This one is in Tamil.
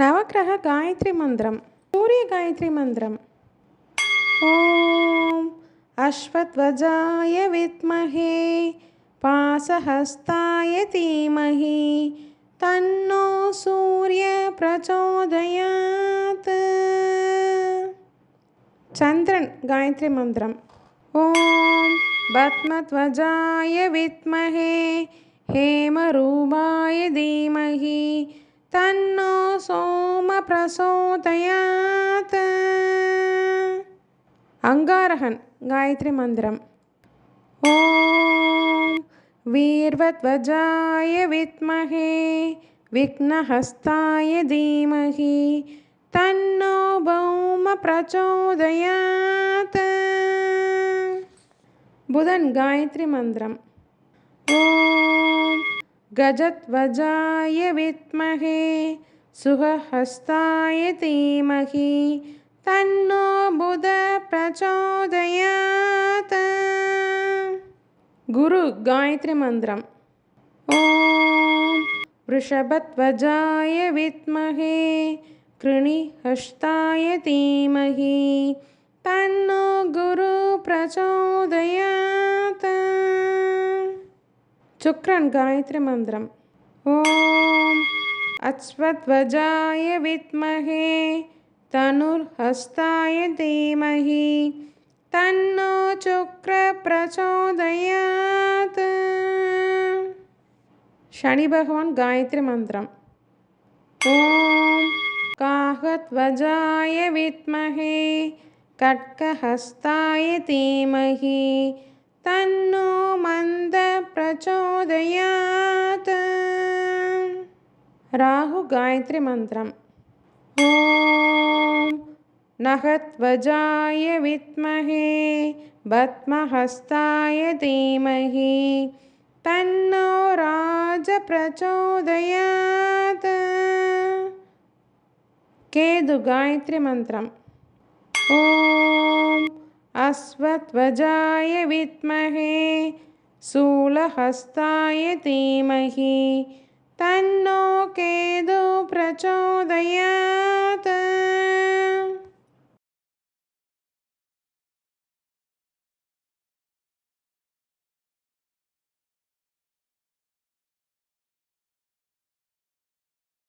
நவக்கிரக காயத்ரி மந்திரம் சூரிய காயத்ரி மந்திரம். ஓம் அஸ்வத்வஜாய வித்மஹே பாசஹஸ்தாய தீமஹி தன்னோ சூரிய பிரச்சோதயாத். சந்திரன் காயத்ரி மந்திரம். ஓம் பத்மத்வஜாய வித்மஹே ஹேமரூபாய தீமஹி தன்னோ सोम प्रचोदयात् अङ्गारहन् गायत्री मन्त्रम् ॐ वीर्वध्वजाय विद्महे विघ्नहस्ताय धीमहि तन्नो भौम प्रचोदयात् बुधन् गायत्री मन्त्रम् ॐ गजध्वजाय विद्महे सुहस्ताय धीमहि तन्नो बुध प्रचोदयात्। गुरु गायत्री मन्त्रम्। ॐ वृषभध्वजाय विद्महे कृणिहस्ताय धीमहि तन्नो गुरु प्रचोदयात्। शुक्रन् गायत्री मन्त्रम्। ॐ अश्वध्वजाय विद्महे तनुर्हस्ताय धीमहि तन्नो शुक्रप्रचोदयात् शनिभगवान् गायत्री मन्त्रम् ॐ काहध्वजाय विद्महे खड्गहस्ताय धीमहि तन्नो मन्द राहुगायत्रीमन्त्रम्। ॐ नः विद्महे पद्महस्ताय धीमहि तन्नो राजप्रचोदयात्। केतुगायत्रीमन्त्रम् ॐ अश्वत्वजाय विद्महे शूलहस्ताय धीमहि तन्नो केतु प्रचोदयात्